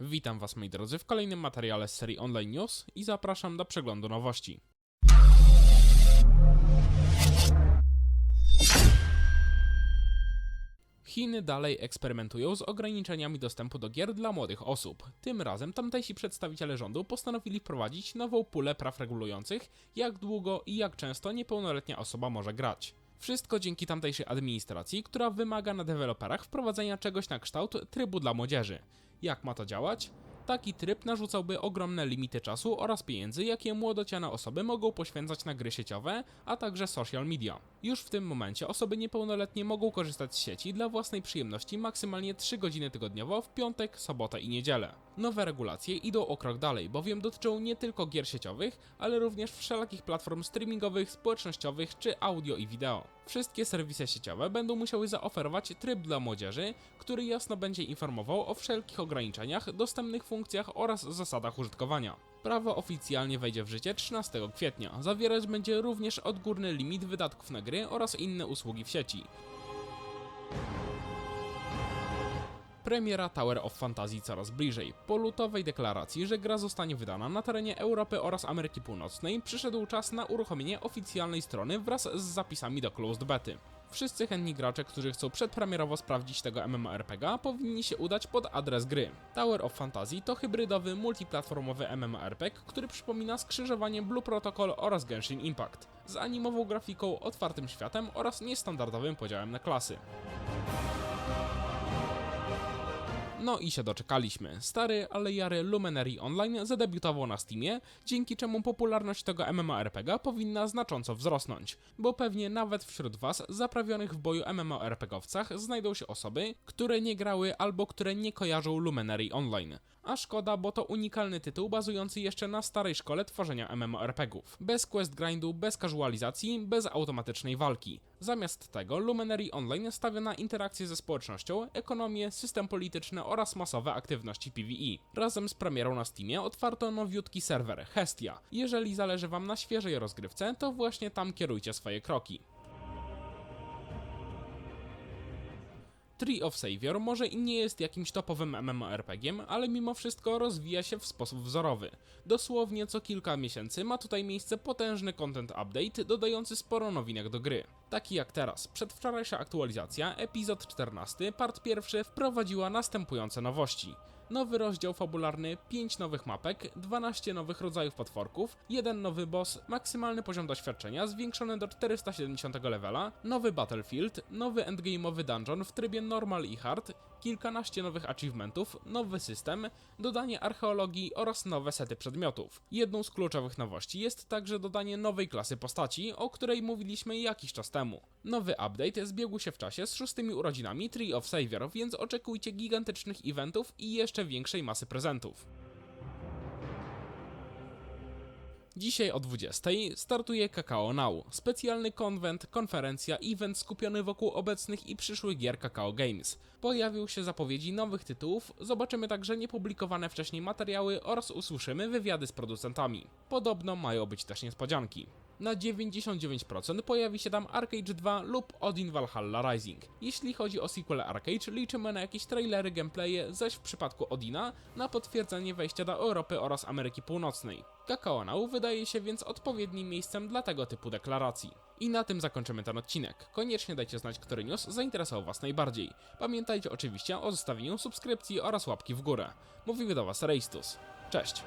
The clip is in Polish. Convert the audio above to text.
Witam Was moi drodzy w kolejnym materiale z serii Online News i zapraszam do przeglądu nowości. Chiny dalej eksperymentują z ograniczeniami dostępu do gier dla młodych osób. Tym razem tamtejsi przedstawiciele rządu postanowili wprowadzić nową pulę praw regulujących, jak długo i jak często niepełnoletnia osoba może grać. Wszystko dzięki tamtejszej administracji, która wymaga na deweloperach wprowadzenia czegoś na kształt trybu dla młodzieży. Jak ma to działać? Taki tryb narzucałby ogromne limity czasu oraz pieniędzy, jakie młodociane osoby mogą poświęcać na gry sieciowe, a także social media. Już w tym momencie osoby niepełnoletnie mogą korzystać z sieci dla własnej przyjemności maksymalnie 3 godziny tygodniowo w piątek, sobotę i niedzielę. Nowe regulacje idą o krok dalej, bowiem dotyczą nie tylko gier sieciowych, ale również wszelakich platform streamingowych, społecznościowych czy audio i wideo. Wszystkie serwisy sieciowe będą musiały zaoferować tryb dla młodzieży, który jasno będzie informował o wszelkich ograniczeniach, dostępnych funkcjach oraz zasadach użytkowania. Prawo oficjalnie wejdzie w życie 13 kwietnia. Zawierać będzie również odgórny limit wydatków na gry oraz inne usługi w sieci. Premiera Tower of Fantasy coraz bliżej. Po lutowej deklaracji, że gra zostanie wydana na terenie Europy oraz Ameryki Północnej, przyszedł czas na uruchomienie oficjalnej strony wraz z zapisami do closed bety. Wszyscy chętni gracze, którzy chcą przedpremierowo sprawdzić tego MMORPG, powinni się udać pod adres gry. Tower of Fantasy to hybrydowy, multiplatformowy MMORPG, który przypomina skrzyżowanie Blue Protocol oraz Genshin Impact, z animową grafiką, otwartym światem oraz niestandardowym podziałem na klasy. No i się doczekaliśmy. Stary, ale jary Luminary Online zadebiutował na Steamie, dzięki czemu popularność tego MMORPG powinna znacząco wzrosnąć, bo pewnie nawet wśród was zaprawionych w boju MMORPGowcach znajdą się osoby, które nie grały albo które nie kojarzą Luminary Online. A szkoda, bo to unikalny tytuł bazujący jeszcze na starej szkole tworzenia MMORPGów. Bez quest grindu, bez casualizacji, bez automatycznej walki. Zamiast tego Luminary Online stawia na interakcje ze społecznością, ekonomię, system polityczny oraz masowe aktywności PvE. Razem z premierą na Steamie otwarto nowiutki serwer Hestia. Jeżeli zależy wam na świeżej rozgrywce, to właśnie tam kierujcie swoje kroki. Tree of Savior może i nie jest jakimś topowym MMORPGiem, ale mimo wszystko rozwija się w sposób wzorowy. Dosłownie co kilka miesięcy ma tutaj miejsce potężny content update dodający sporo nowinek do gry. Taki jak teraz. Przedwczorajsza aktualizacja, epizod 14, part pierwszy wprowadziła następujące nowości. Nowy rozdział fabularny, 5 nowych mapek, 12 nowych rodzajów potworków, jeden nowy boss, maksymalny poziom doświadczenia zwiększony do 470 levela, nowy battlefield, nowy endgame'owy dungeon w trybie normal i hard, kilkanaście nowych achievementów, nowy system, dodanie archeologii oraz nowe sety przedmiotów. Jedną z kluczowych nowości jest także dodanie nowej klasy postaci, o której mówiliśmy jakiś czas temu. Nowy update zbiegł się w czasie z szóstymi urodzinami Tree of Savior, więc oczekujcie gigantycznych eventów i jeszcze większej masy prezentów. Dzisiaj o 20 startuje Kakao Now, specjalny konwent, konferencja, event skupiony wokół obecnych i przyszłych gier Kakao Games. Pojawią się zapowiedzi nowych tytułów, zobaczymy także niepublikowane wcześniej materiały oraz usłyszymy wywiady z producentami. Podobno mają być też niespodzianki. Na 99% pojawi się tam Arcade 2 lub Odin Valhalla Rising. Jeśli chodzi o sequel Arcade, liczymy na jakieś trailery, gameplaye, zaś w przypadku Odina na potwierdzenie wejścia do Europy oraz Ameryki Północnej. Kakao Now wydaje się więc odpowiednim miejscem dla tego typu deklaracji. I na tym zakończymy ten odcinek. Koniecznie dajcie znać, który news zainteresował Was najbardziej. Pamiętajcie oczywiście o zostawieniu subskrypcji oraz łapki w górę. Mówimy do Was Reistus. Cześć!